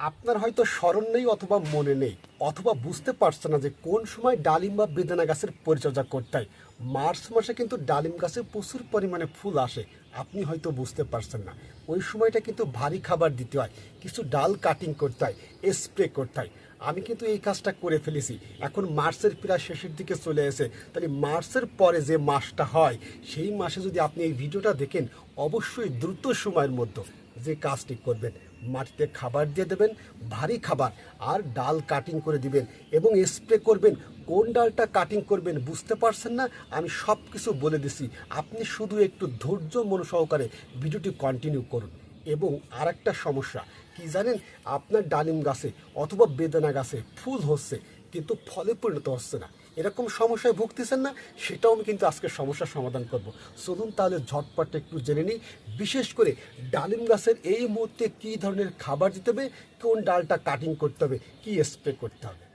আপনার হয়তো স্মরণ নেই অথবা মনে নেই, অথবা বুঝতে পারছে না যে কোন সময় ডালিম বা বেদানা গাছের পরিচর্যা করতে হয়। মার্চ মাসে কিন্তু ডালিম গাছে প্রচুর পরিমাণে ফুল আসে, আপনি হয়তো বুঝতে পারছেন না। ওই সময়টা কিন্তু ভারী খাবার দিতে হয়, কিছু ডাল কাটিং করতে হয় স্প্রে করতে হয়। আমি কিন্তু এই কাজটা করে ফেলেছি। এখন মার্চের প্রায় শেষের দিকে চলে এসে, তাহলে মার্চের পরে যে মাসটা হয়, সেই মাসে যদি আপনি এই ভিডিওটা দেখেন, অবশ্যই দ্রুত সময়ের মধ্যে যে কাজটি করবেন। মাটিতে খাবার দিয়ে দেবেন, ভারী খাবার, আর ডাল কাটিং করে দিবেন এবং স্প্রে করবেন। কোন ডালটা কাটিং করবেন বুঝতে পারছেন না? আমি সব কিছু বলে দিছি। আপনি শুধু একটু ধৈর্য মন সহকারে ভিডিওটি কন্টিনিউ করুন। এবং আর একটা সমস্যা, কি জানেন? আপনার ডালিম গাছে অথবা বেদানা গাছে ফুল হচ্ছে, কিন্তু ফলে পরিণত হচ্ছে না। এরকম সমস্যায় ভুগতেছেন না, সেটাও আমি কিন্তু আজকে সমস্যার সমাধান করব। চলুন তাহলে ঝটপটটা একটু জেনে নিই, বিশেষ করে ডালিম গাছের এই মুহূর্তে কী ধরনের খাবার দিতে হবে, কোন ডালটা কাটিং করতে হবে, কী স্প্রে করতে হবে?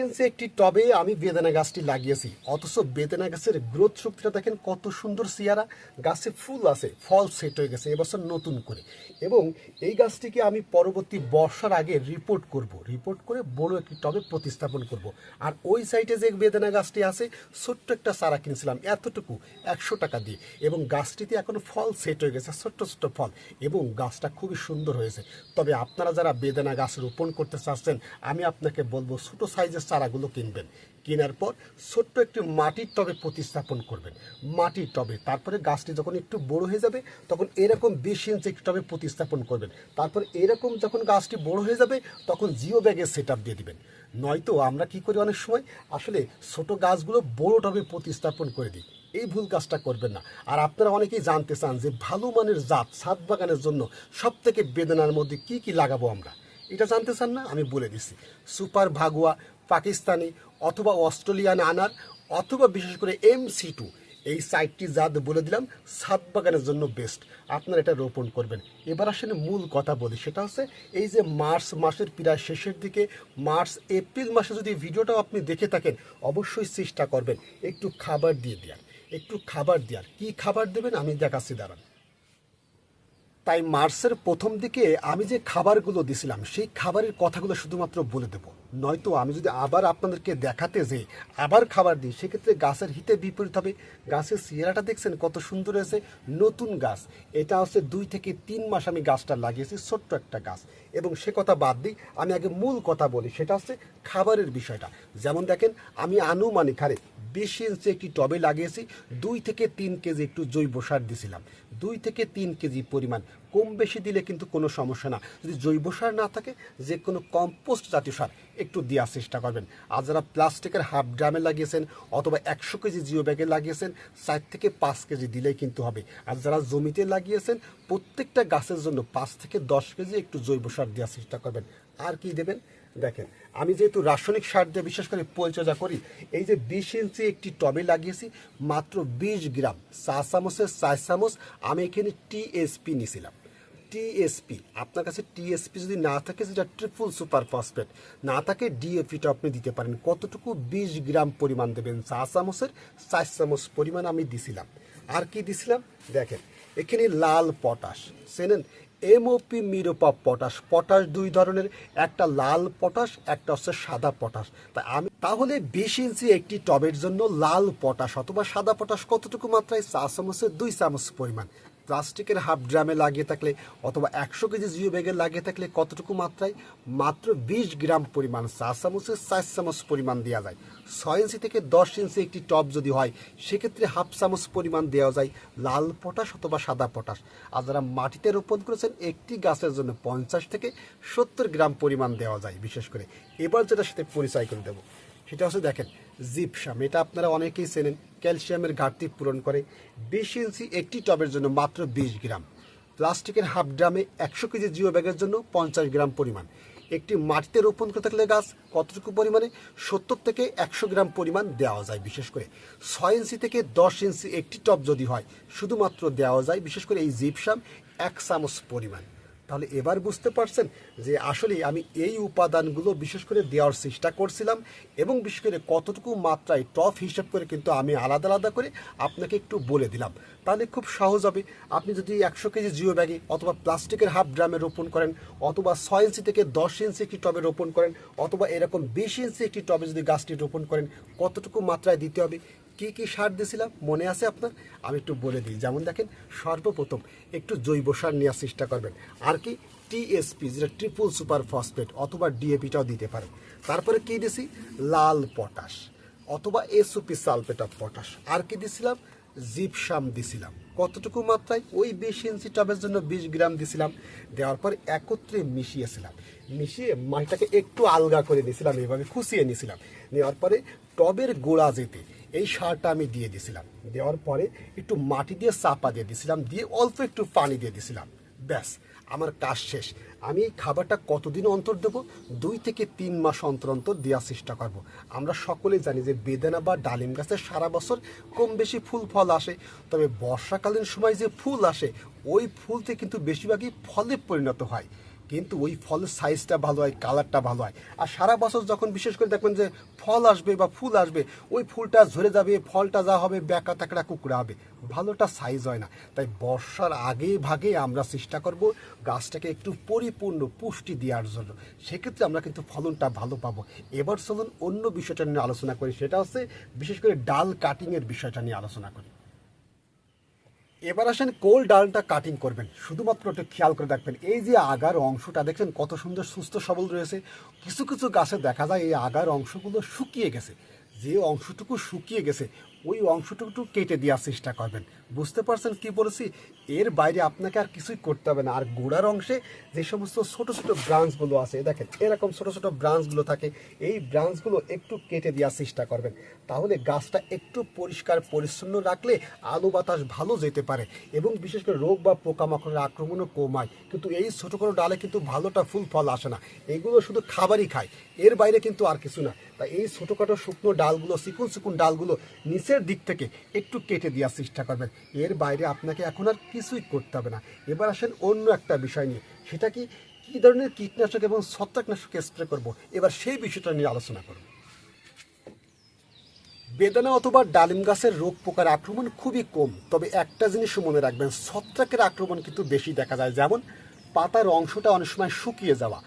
ইঞ্চি একটি টবে আমি বেদানা গাছটি লাগিয়েছি। অথচ বেদানা গাছের গ্রোথ শক্তিটা দেখেন কত সুন্দর সিয়ারা। গাছে ফুল আছে, ফল সেট হয়ে গেছে, এবছর নতুন করে। এবং এই গাছটিকে আমি পরবর্তী বর্ষার আগে রিপোর্ট করব। রিপোর্ট করে বড় একটি টবে প্রতিস্থাপন করব। আর ওই সাইডে যে বেদানা গাছটি আছে, ছোট্ট একটা চারা কিনছিলাম, এতটুকু, একশো টাকা দিয়ে। এবং গাছটিতে এখন ফল সেট হয়ে গেছে, ছোট্ট ছোট্ট ফল। এবং গাছটা খুবই সুন্দর হয়েছে। তবে আপনারা যারা বেদানা গাছ রোপণ করতে চাচ্ছেন, আমি আপনাকে বলব ছোটো সাইজের চারাগুলো কিনবেন। কেনার পর ছোট্ট একটি মাটির টবে প্রতিস্থাপন করবেন। মাটির টবে, তারপরে গাছটি যখন একটু বড় হয়ে যাবে, তখন এরকম বিশ ইঞ্চি একটি টবে প্রতিস্থাপন করবেন। তারপর এরকম যখন গাছটি বড় হয়ে যাবে, তখন জিও ব্যাগের সেট দিয়ে দিবেন। নয়তো আমরা কি করি অনেক সময়? আসলে ছোট গাছগুলো বড় টবে প্রতিস্থাপন করে দিই। এই ভুল কাজটা করবেন না। আর আপনারা অনেকেই জানতে চান যে ভালো মানের জাত ছাদ বাগানের জন্য সব থেকে বেদনার মধ্যে কি কি লাগাবো আমরা? এটা জানতে চান না? আমি বলে দিচ্ছি। সুপার ভাগুয়া পাকিস্তানি অথবা অস্ট্রেলিয়ান আনার অথবা বিশেষ করে এম সি টু এই সাইটটি জাত বলে দিলাম ছাদ বাগানের জন্য বেস্ট আপনারা এটা রোপণ করবেন। এবার আসলে মূল কথা বলি, সেটা হচ্ছে এই যে মার্চ মাসের প্রায় শেষের দিকে, মার্চ, এপ্রিল মাসে যদি ভিডিওটাও আপনি দেখে থাকেন, অবশ্যই চেষ্টা করবেন, একটু খাবার দিয়ে দেওয়ার একটু খাবার দেওয়ার কি খাবার দেবেন আমি দেখাচ্ছি, দাঁড়ান। তাই মার্চের প্রথম দিকে আমি যে খাবারগুলো দিছিলাম, সেই খাবারের কথাগুলো শুধুমাত্র বলে দেব। নয়তো আমি যদি আবার আপনাদেরকে দেখাতে যে আবার খাবার দিই, সেক্ষেত্রে গাছের হিতে বিপরীত হবে। গাছের সিয়ারাটা দেখছেন কত সুন্দর হয়েছে, নতুন গাছ। এটা হচ্ছে দুই থেকে তিন মাস আমি গাছটা লাগিয়েছি, ছোট্ট একটা গাছ। এবং সে কথা বাদ দিই, আমি আগে মূল কথা বলি, সেটা হচ্ছে খাবারের বিষয়টা। যেমন দেখেন, আমি আনুমানিক হারে বিশ ইঞ্চি একটি টবে লাগিয়েছি। দুই থেকে তিন কেজি একটু জৈব সার দিছিলাম। দুই থেকে তিন কেজি পরিমাণ। কম বেশি দিলে কিন্তু কোনো সমস্যা না। যদি জৈব সার না থাকে, যে কোনো কম্পোস্ট জাতীয় সার একটু দেওয়ার চেষ্টা করবেন। আর যারা প্লাস্টিকের হাফ ড্রামে লাগিয়েছেন অথবা একশো কেজি জিও ব্যাগে লাগিয়েছেন চার থেকে পাঁচ কেজি দিলেই কিন্তু হবে। আর যারা জমিতে লাগিয়েছেন, প্রত্যেকটা গাছের জন্য পাঁচ থেকে দশ কেজি একটু জৈব সার দেওয়ার চেষ্টা করবেন। আর কি দেবেন? দেখেন, আমি যেহেতু রাসায়নিক সার দিয়ে বিশেষ করে পরিচর্যা করি, এই যে বিশ ইঞ্চি একটি টবে লাগিয়েছি, মাত্র বিশ গ্রাম চা চামচের চার চামচ আমি এখানে টিএসপি নিয়েছিলাম। টিএসপি, আপনার কাছে টিএসপি যদি না থাকে, সেটা ট্রিপল সুপার ফসফেট। না থাকে, ডিএপিটা আপনি দিতে পারেন। কতটুকু বিশ গ্রাম পরিমাণ দেবেন? চা চামচের চার চামচ পরিমাণ আমি দিছিলাম। আর কি দিছিলাম? দেখেন, এখানে লাল পটাশ। চেনেন এমওপি মিরোপা পটাশ। পটাশ দুই ধরনের, একটা লাল পটাশ, একটা হচ্ছে সাদা পটাশ। তাই আমি তাহলে বিশ ইঞ্চি একটি টবের জন্য লাল পটাশ অথবা সাদা পটাশ কতটুকু মাত্রায়? চা চামচের দুই চামচ পরিমাণ। প্লাস্টিকের হাফ ড্রামে লাগিয়ে থাকলে অথবা একশো কেজি জিও ব্যাগে লাগিয়ে থাকলে কতটুকু মাত্রায়? মাত্র বিশ গ্রাম পরিমাণ চা চামচের চার চামচ পরিমাণ দেওয়া যায়। ছয় ইঞ্চি থেকে দশ ইঞ্চি একটি টব যদি হয়, সেক্ষেত্রে হাফ চামচ পরিমাণ দেওয়া যায় লাল পটাশ অথবা সাদা পটাশ। আর যারা মাটিতে রোপণ করেছেন, একটি গাছের জন্য পঞ্চাশ থেকে সত্তর গ্রাম পরিমাণ দেওয়া যায়। বিশেষ করে এবার যেটা সাথে পরিচয় করে দেবো। সেটা হচ্ছে দেখেন, জিপসাম। এটা আপনারা অনেকেই চেনেন, ক্যালসিয়ামের ঘাটতি পূরণ করে। বিশ ইঞ্চি একটি টবের জন্য মাত্র বিশ গ্রাম। প্লাস্টিকের হাফ ড্রামে একশো কেজি জিও ব্যাগের জন্য পঞ্চাশ গ্রাম পরিমাণ। একটি মাটিতে রোপণ করে থাকলে গাছ কতটুকু পরিমাণে? সত্তর থেকে একশো গ্রাম পরিমাণ দেওয়া যায় বিশেষ করে। ছয় ইঞ্চি থেকে দশ ইঞ্চি একটি টব যদি হয়, শুধুমাত্র দেওয়া যায় বিশেষ করে এই জিপসাম এক চামচ পরিমাণ। তাহলে এবার বুঝতে পারছেন যে আসলে আমি এই উপাদানগুলো বিশেষ করে দেওয়ার চেষ্টা করছিলাম এবং বিশেষ করে কতটুকু মাত্রায় টপ হিসাব করে কিন্তু আমি আলাদা আলাদা করে আপনাকে একটু বলে দিলাম। তাহলে খুব সহজ হবে। আপনি যদি একশো কেজি জিও ব্যাগে অথবা প্লাস্টিকের হাফ ড্রামে রোপণ করেন অথবা ছয় ইঞ্চি থেকে দশ ইঞ্চি একটি টবে রোপণ করেন অথবা এরকম বিশ ইঞ্চি একটি টবে যদি গাছটি রোপণ করেন কতটুকু মাত্রায় দিতে হবে? কি কি সার দিয়েছিলাম? মনে আছে আপনার? আমি একটু বলে দিই। যেমন দেখেন, সর্বপ্রথম একটু জৈব সার নেওয়ার চেষ্টা করবেন। আর কি টিএসপি যেটা ট্রিপল সুপার ফসফেট অথবা ডিএপিটাও দিতে পারেন তারপরে কি দিছি? লাল পটাশ অথবা এসওপি সালফেট অফ পটাশ আর কি দিছিলাম? জিপসাম দিছিলাম। কতটুকু মাত্রায়? ওই বিশ ইঞ্চি টবের জন্য বিশ গ্রাম দিছিলাম। দেওয়ার পর একত্রে মিশিয়েছিলাম। মিশিয়ে মাটিটাকে একটু আলগা করে দিয়েছিলাম এভাবে খুশিয়ে নিয়েছিলাম নেওয়ার পরে টবের গোড়া যেতে এই সারটা আমি দিয়ে দিয়েছিলাম দেওয়ার পরে একটু মাটি দিয়ে চাপা দিয়ে দিয়েছিলাম দিয়ে অল্প একটু পানি দিয়ে দিয়েছিলাম ব্যাস, আমার কাজ শেষ। আমি এই খাবারটা কতদিন অন্তর দেবো? দুই থেকে তিন মাস অন্তর অন্তর দেওয়ার চেষ্টা করব। আমরা সকলেই জানি যে বেদানা বা ডালিম গাছের সারা বছর কম বেশি ফুল ফল আসে। তবে বর্ষাকালীন সময় যে ফুল আসে, ওই ফুলতে কিন্তু বেশিরভাগই ফলে পরিণত হয়। কিন্তু ওই ফলের সাইজটা ভালো হয় কালারটা ভালো হয়। আর সারা বছর যখন বিশেষ করে দেখবেন যে ফল আসবে বা ফুল আসবে, ওই ফুলটা ঝরে যাবে, ফলটা যা হবে ব্যাকা তাকড়া কুকড়া হবে। ভালোটা সাইজ হয় না। তাই বর্ষার আগে ভাগে আমরা চেষ্টা করব গাছটাকে একটু পরিপূর্ণ পুষ্টি দেওয়ার জন্য। সেক্ষেত্রে আমরা কিন্তু ফলনটা ভালো পাবো। এবার চলুন অন্য বিষয়টা নিয়ে আলোচনা করি। সেটা হচ্ছে বিশেষ করে ডাল কাটিংয়ের বিষয়টা নিয়ে আলোচনা করি। এবার আসেন কোল ডালটা কাটিং করবেন। শুধুমাত্র একটু খেয়াল করে দেখবেন। এই যে আগার অংশটা, দেখছেন কত সুন্দর সুস্থ সবল রয়েছে। কিছু কিছু গাছে দেখা যায় এই আগার অংশগুলো শুকিয়ে গেছে। যে অংশটুকু শুকিয়ে গেছে ওই অংশটুকু কেটে দেওয়ার চেষ্টা করবেন। বুঝতে পারছেন কি বলেছি? এর বাইরে আপনাকে আর কিছুই করতে হবে না। আর গোড়ার অংশে যে সমস্ত ছোট ছোট ব্রাঞ্চগুলো আছে দেখেন, এরকম ছোট ছোট ব্রাঞ্চগুলো থাকে, এই ব্রাঞ্চগুলো একটু কেটে দেওয়ার চেষ্টা করবেন। তাহলে গাছটা একটু পরিষ্কার, পরিচ্ছন্ন রাখলে আলো বাতাস ভালো যেতে পারে এবং বিশেষ করে রোগ বা পোকামাকড়ের আক্রমণও কমায়। কিন্তু এই ছোটো কোনো ডালে কিন্তু ভালোটা ফুল ফল আসে না। এগুলো শুধু খাবারই খায়। এর বাইরে কিন্তু আর কিছু না। তাই এই ছোটোখাটো শুকনো ডালগুলো, চিকুন চিকুন ডালগুলো নিচের দিক থেকে একটু কেটে দেওয়ার চেষ্টা করবেন। এর বাইরে আপনাকে এখন আর কিছুই করতে হবে না। এবার আসেন অন্য একটা বিষয় নিয়ে। সেটা কি, কী ধরনের কীটনাশক এবং ছত্রাকনাশক স্প্রে করব? এবার সেই বিষয়টা নিয়ে আলোচনা করব। বেদানা অথবা ডালিম গাছের রোগ পোকার আক্রমণ খুবই কম, তবে একটা জিনিস মনে রাখবেন, ছত্রাকের আক্রমণ কিন্তু বেশি দেখা যায়। যেমন, পাতার অংশটা অনেক সময় শুকিয়ে যাওয়া,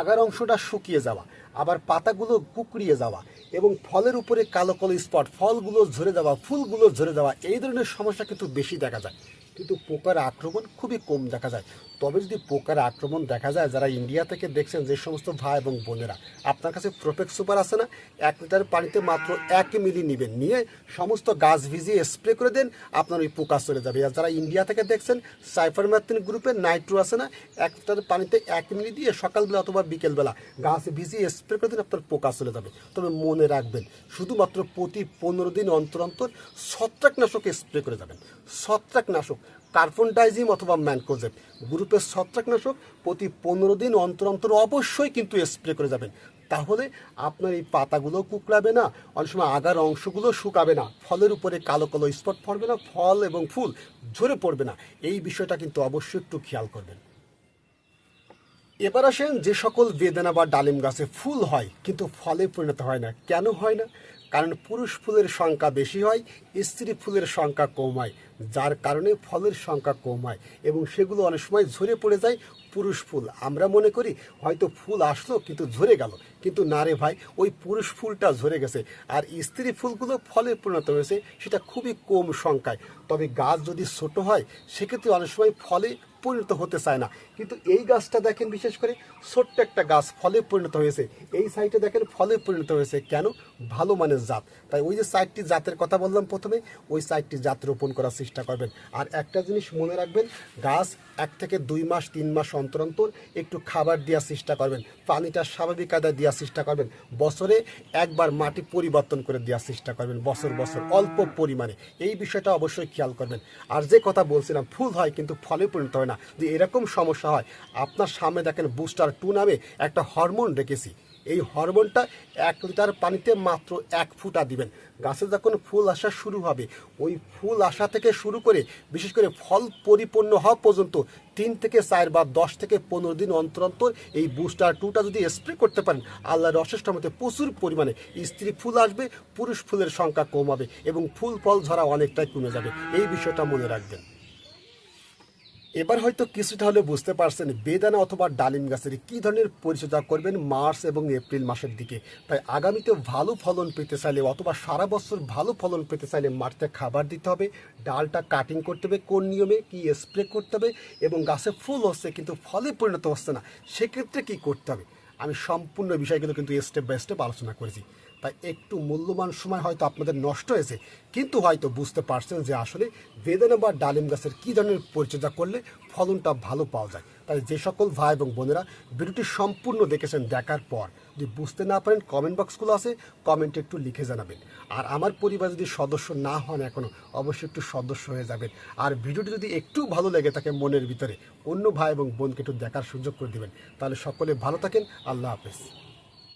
আগার অংশটা শুকিয়ে যাওয়া আবার পাতাগুলো কুকড়িয়ে যাওয়া এবং ফলের উপরে কালো কালো স্পট ফলগুলো ঝরে যাওয়া, ফুলগুলো ঝরে যাওয়া, এই ধরনের সমস্যা কিন্তু বেশি দেখা যায়। কিন্তু পোকার আক্রমণ খুবই কম দেখা যায়। তবে যদি পোকার আক্রমণ দেখা যায়, যারা ইন্ডিয়া থেকে দেখছেন যে সমস্ত ভাই এবং বোনেরা, আপনার কাছে প্রোপেক্স সুপার আছে না? এক লিটার পানিতে মাত্র এক মিলি নেবেন। নিয়ে সমস্ত গাছ ভিজিয়ে স্প্রে করে দেন, আপনার ওই পোকা চলে যাবে। আর যারা ইন্ডিয়া থেকে দেখছেন সাইফার ম্যাথিন গ্রুপে নাইট্রো আছে না, এক লিটার পানিতে এক মিলি দিয়ে সকালবেলা অথবা বিকেলবেলা গাছ ভিজিয়ে স্প্রে করে দিন, আপনার পোকা চলে যাবে। তবে মনে রাখবেন, শুধুমাত্র প্রতি পনেরো দিন অন্তর অন্তর ছত্রাকনাশক স্প্রে করে যাবেন। ছত্রাকনাশক কার্বন ডাইজিম অথবা ম্যানকোজেব গ্রুপের ছত্রাকনাশক প্রতি পনেরো দিন অন্তর অন্তর অবশ্যই কিন্তু স্প্রে করে যাবেন। তাহলে আপনার এই পাতাগুলো কুকড়াবে না, অনেক সময় আগার অংশগুলো শুকাবে না, ফলের উপরে কালো কালো স্পট পড়বে না, ফল এবং ফুল ঝরে পড়বে না। এই বিষয়টা কিন্তু অবশ্যই একটু খেয়াল করবেন। এবার আসেন যে সকল বেদানা বা ডালিম গাছে ফুল হয়, কিন্তু ফলে পরিণত হয় না। কেন হয় না? কারণ পুরুষ ফুলের সংখ্যা বেশি হয়, স্ত্রী ফুলের সংখ্যা কম হয়, যার কারণে ফলের সংখ্যা কম হয় এবং সেগুলো অনেক সময় ঝরে পড়ে যায় পুরুষ ফুল। আমরা মনে করি হয়তো ফুল আসলো কিন্তু ঝরে গেল, কিন্তু না রে ভাই, ওই পুরুষ ফুলটা ঝরে গেছে। আর স্ত্রী ফুলগুলো ফলে পরিণত হয়েছে, সেটা খুবই কম সংখ্যায়। তবে গাছ যদি ছোট হয়, সেক্ষেত্রে অনেক সময় ফলে পরিণত হতে চায় না। কিন্তু এই গাছটা দেখেন বিশেষ করে ছোট্ট একটা গাছ ফলে পরিণত হয়েছে। এই সাইডে দেখেন ফলে পরিণত হয়েছে। কেন? ভালো মানের জাত। তাই ওই যে সাইডটি জাতের কথা বললাম প্রথমে, ওই সাইডটি জাত রোপণ করার চেষ্টা করবেন। আর একটা জিনিস মনে রাখবেন, গাছ এক থেকে দুই মাস, তিন মাস অন্তর অন্তর একটু খাবার দেওয়ার চেষ্টা করবেন। পানিটা স্বাভাবিক আদায় দেওয়ার চেষ্টা করবেন। বছরে একবার মাটি পরিবর্তন করে দেওয়ার চেষ্টা করবেন, বছর বছর, অল্প পরিমাণে। এই বিষয়টা অবশ্যই খেয়াল করবেন। আর যে কথা বলছিলাম, ফুল হয় কিন্তু ফলে পরিণত হয় না। যদি এরকম সমস্যা হয়। আপনার সামনে দেখেন বুস্টার টু নামে একটা হরমোন রেখেছি। এই হরমোনটা এক লিটার পানিতে মাত্র এক ফুটা দিবেন। গাছে যখন ফুল আসা শুরু হবে, ওই ফুল আসা থেকে শুরু করে, বিশেষ করে ফল পরিপূর্ণ হওয়া পর্যন্ত তিন থেকে চার বা দশ থেকে পনেরো দিন অন্তর অন্তর এই বুস্টার টুটা যদি স্প্রে করতে পারেন, আল্লাহর অশেষ মতে প্রচুর পরিমাণে স্ত্রী ফুল আসবে, পুরুষ ফুলের সংখ্যা কম হবে এবং ফুল ফল ঝরা অনেকটাই কমে যাবে। এই বিষয়টা মনে রাখবেন। এবার হয়তো কিছুটা হলে বুঝতে পারছেন বেদানা অথবা ডালিম গাছের কী ধরনের পরিচর্যা করবেন মার্চ এবং এপ্রিল মাসের দিকে। তাই আগামীতে ভালো ফলন পেতে চাইলে অথবা সারা বছর ভালো ফলন পেতে চাইলে মাটিতে খাবার দিতে হবে, ডালটা কাটিং করতে হবে, কোন নিয়মে কি স্প্রে করতে হবে এবং গাছে ফুল হচ্ছে কিন্তু ফলে পরিণত হচ্ছে না, সেক্ষেত্রে কি করতে হবে? আমি সম্পূর্ণ বিষয়গুলো কিন্তু স্টেপ বাই স্টেপ আলোচনা করেছি। তাই একটু মূল্যবান সময় হয়তো আপনাদের নষ্ট হয়েছে। কিন্তু হয়তো বুঝতে পারছেন যে আসলে বেদানা বা ডালিম গাছের কী ধরনের পরিচর্যা করলে ফলনটা ভালো পাওয়া যায়। তাই যে সকল ভাই এবং বোনেরা ভিডিওটি সম্পূর্ণ দেখেছেন দেখার পর, যদি বুঝতে না পারেন কমেন্ট বক্সগুলো আছে কমেন্টে একটু লিখে জানাবেন। আর আমার পরিবার যদি সদস্য না হন এখনও অবশ্যই একটু সদস্য হয়ে যাবেন। আর ভিডিওটি যদি একটু ভালো লেগে থাকে মনের ভিতরে, অন্য ভাই এবং বোনকে একটু দেখার সুযোগ করে দেবেন। তাহলে সকলে ভালো থাকেন, আল্লাহ হাফেজ।